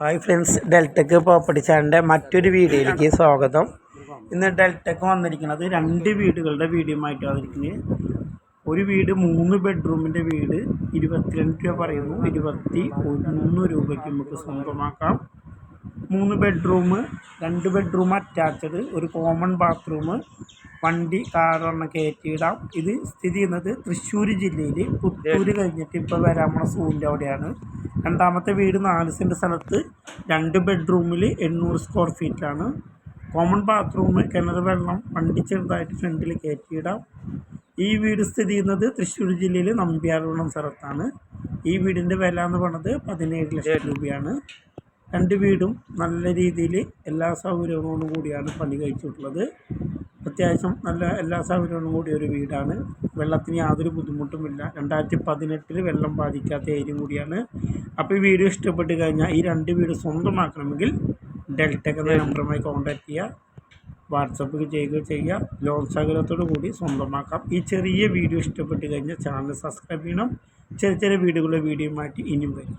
Hi friends ഡെൽറ്റക്ക് property ചാനലിന്റെ മറ്റൊരു വീഡിയോയിലേക്ക് സ്വാഗതം. ഇന്ന് ഡെൽറ്റക്ക് വന്നിരിക്കുന്നത് രണ്ട് വീടുകളുടെ വീഡിയോ ആയിട്ട് വന്നിരിക്കുന്നത്. ഒരു വീട് മൂന്ന് ബെഡ്റൂമിന്റെ വീട് ഇരുപത്തിരണ്ട് രൂപ പറയുന്നു. ഇരുപത്തി ഒന്ന് രൂപയ്ക്ക് നമുക്ക് സ്വന്തമാക്കാം. മൂന്ന് ബെഡ്റൂം രണ്ട് ബെഡ്റൂം അറ്റാച്ചഡ് ഒരു കോമൺ ബാത്റൂം വണ്ടി കാറൊന്ന് കയറ്റിയിടാം ഇത് സ്ഥിതി ചെയ്യുന്നത് തൃശ്ശൂർ ജില്ലയിൽ പുത്തൂർ കഴിഞ്ഞിട്ട് ഇപ്പോൾ വരാമുള്ള സൂവിന്റെ അവിടെയാണ്. രണ്ടാമത്തെ വീട് നാല് സെന്റ് സ്ഥലത്ത് രണ്ട് ബെഡ്റൂമിൽ എണ്ണൂറ് സ്ക്വയർ ഫീറ്റാണ് കോമൺ ബാത്റൂം കിണർ വെള്ളം വണ്ടി ചെറുതായിട്ട് ഫ്രണ്ടിൽ കയറ്റിയിടാം. ഈ വീട് സ്ഥിതി ചെയ്യുന്നത് തൃശ്ശൂർ ജില്ലയിൽ നമ്പ്യാർകുളം സ്ഥലത്താണ്. ഈ വീടിന്റെ വില എന്ന് പറയുന്നത് പതിനേഴ് ലക്ഷം രൂപയാണ്. രണ്ട് വീടും നല്ല രീതിയിൽ എല്ലാ സൗകര്യങ്ങളോടും കൂടിയാണ് പണി കഴിച്ചിട്ടുള്ളത്. അത്യാവശ്യം നല്ല എല്ലാ സൗകര്യങ്ങളും കൂടിയ ഒരു വീടാണ്. വെള്ളത്തിന് യാതൊരു ബുദ്ധിമുട്ടുമില്ല. രണ്ടായിരത്തി പതിനെട്ടിൽ വെള്ളം ബാധിക്കാത്ത ഏരിയ കൂടിയാണ്. അപ്പോൾ ഈ വീഡിയോ ഇഷ്ടപ്പെട്ട് കഴിഞ്ഞാൽ ഈ രണ്ട് വീട് സ്വന്തമാക്കണമെങ്കിൽ ഡെൽറ്റക്ക് എന്ന നമ്പറുമായി കോൺടാക്റ്റ് ചെയ്യുക വാട്സപ്പ് ചെയ്യുക ചെയ്യുക ലോൺ സൗകര്യത്തോടു കൂടി സ്വന്തമാക്കാം. ഈ ചെറിയ വീഡിയോ ഇഷ്ടപ്പെട്ട് കഴിഞ്ഞാൽ ചാനൽ സബ്സ്ക്രൈബ് ചെയ്യണം. ചെറിയ ചെറിയ വീടുകളുടെ വീഡിയോ മാറ്റി ഇനിയും വരും.